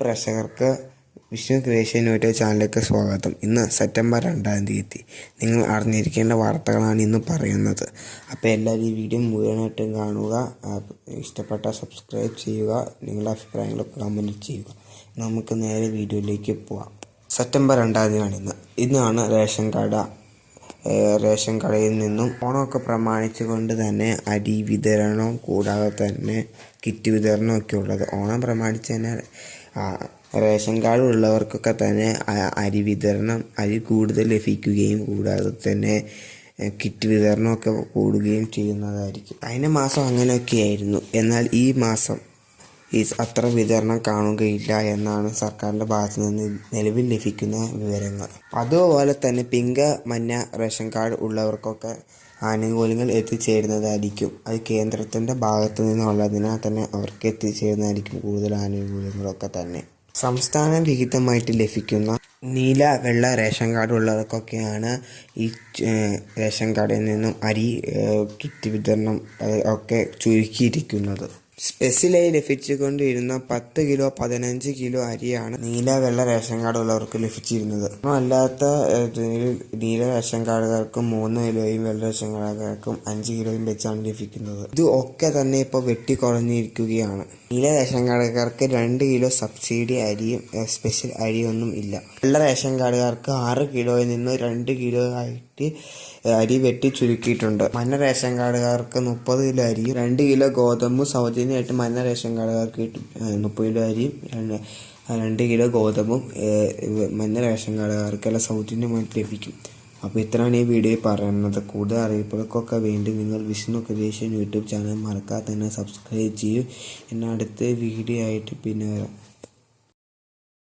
പ്രേക്ഷകർക്ക് Vishnu creation YouTube ചാനലിലേക്ക് സ്വാഗതം. ഇന്ന് സെപ്റ്റംബർ രണ്ടാം തീയതി. നിങ്ങൾ അറിഞ്ഞിരിക്കേണ്ട വാർത്തകളാണ് ഇന്ന് പറയുന്നത്. അപ്പോൾ എല്ലാവരും ഈ വീഡിയോ മുഴുവനായിട്ടും കാണുക. ഇഷ്ടപ്പെട്ട സബ്സ്ക്രൈബ് ചെയ്യുക. നിങ്ങളുടെ അഭിപ്രായങ്ങളൊക്കെ കമന്റ് ചെയ്യുക. നമുക്ക് നേരെ വീഡിയോയിലേക്ക് പോവാം. സെപ്റ്റംബർ രണ്ടാം തീയതിയാണ് ഇന്ന്. ഇന്നാണ് റേഷൻ ഏഹ് റേഷൻ കടയിൽ നിന്നും ഓണമൊക്കെ പ്രമാണിച്ചുകൊണ്ട് തന്നെ അരി വിതരണവും കൂടാതെ തന്നെ കിറ്റ് വിതരണവും ഒക്കെ ഉള്ളത്. ഓണം പ്രമാണിച്ച് തന്നെ റേഷൻ കാർഡ് ഉള്ളവർക്കൊക്കെ തന്നെ അരി വിതരണം അരി കൂടുതൽ ലഭിക്കുകയും കൂടാതെ തന്നെ കിറ്റ് വിതരണമൊക്കെ കൂടുകയും ചെയ്യുന്നതായിരിക്കും. കഴിഞ്ഞ മാസം അങ്ങനെയൊക്കെയായിരുന്നു. എന്നാൽ ഈ മാസം ഈ അത്ര വിതരണം കാണുകയില്ല എന്നാണ് സർക്കാരിന്റെ ഭാഗത്തു നിന്ന് നിലവിൽ ലഭിക്കുന്ന വിവരങ്ങൾ. അതുപോലെ തന്നെ പിങ്ക മഞ്ഞ റേഷൻ കാർഡ് ഉള്ളവർക്കൊക്കെ ആനുകൂല്യങ്ങൾ എത്തിച്ചേരുന്നതായിരിക്കും. അത് കേന്ദ്രത്തിന്റെ ഭാഗത്തു നിന്നുള്ളതിനാൽ തന്നെ അവർക്ക് എത്തിച്ചേരുന്നതായിരിക്കും കൂടുതൽ ആനുകൂല്യങ്ങളൊക്കെ തന്നെ. സംസ്ഥാന വിഹിതമായിട്ട് ലഭിക്കുന്ന നീല വെള്ള റേഷൻ കാർഡ് ഉള്ളവർക്കൊക്കെയാണ് ഈ റേഷൻ കാർഡിൽ നിന്നും അരി കിറ്റ് വിതരണം ഒക്കെ ചുരുക്കിയിരിക്കുന്നത്. സ്പെഷ്യലായി ലഭിച്ചുകൊണ്ടിരുന്ന പത്ത് കിലോ പതിനഞ്ച് കിലോ അരിയാണ് നീല വെള്ള റേഷൻ കാർഡ് ഉള്ളവർക്ക് ലഭിച്ചിരുന്നത് അല്ലാത്ത നീല റേഷൻ കാർഡുകാർക്കും മൂന്ന് കിലോയും വെള്ള റേഷൻ കാർഡുകാർക്കും അഞ്ച് കിലോയും വെച്ചാണ് ലഭിക്കുന്നത്. ഇത് ഒക്കെ തന്നെ ഇപ്പോൾ വെട്ടി കുറഞ്ഞിരിക്കുകയാണ്. നീല റേഷൻ കാർഡുകാർക്ക് രണ്ട് കിലോ സബ്സിഡി അരിയും സ്പെഷ്യൽ അരിയൊന്നും ഇല്ല. വെള്ള റേഷൻ കാർഡുകാർക്ക് ആറ് കിലോയിൽ നിന്ന് രണ്ട് കിലോ ആയിട്ട് അരി വെട്ടി ചുരുക്കിയിട്ടുണ്ട്. മഞ്ഞ റേഷൻ കാർഡുകാർക്ക് മുപ്പത് കിലോ അരിയും രണ്ട് കിലോ ഗോതമ്പും സൗജന്യമായിട്ട് മഞ്ഞ റേഷൻ കാർഡുകാർക്ക് മുപ്പത് കിലോ അരിയും രണ്ട് കിലോ ഗോതമ്പും മഞ്ഞ റേഷൻ കാർഡുകാർക്കെല്ലാം സൗജന്യമായിട്ട് ലഭിക്കും. അപ്പോൾ ഇത്രയാണ് ഈ വീഡിയോയിൽ പറയുന്നത്. കൂടുതൽ അറിയിപ്പുകൾക്കൊക്കെ വേണ്ടി നിങ്ങൾ വിഷ്ണു ക്രിയേഷൻ യൂട്യൂബ് ചാനൽ മറക്കാതെ തന്നെ സബ്സ്ക്രൈബ് ചെയ്യൂ. എന്നാൽ അടുത്ത വീഡിയോ ആയിട്ട് പിന്നെ വരാം.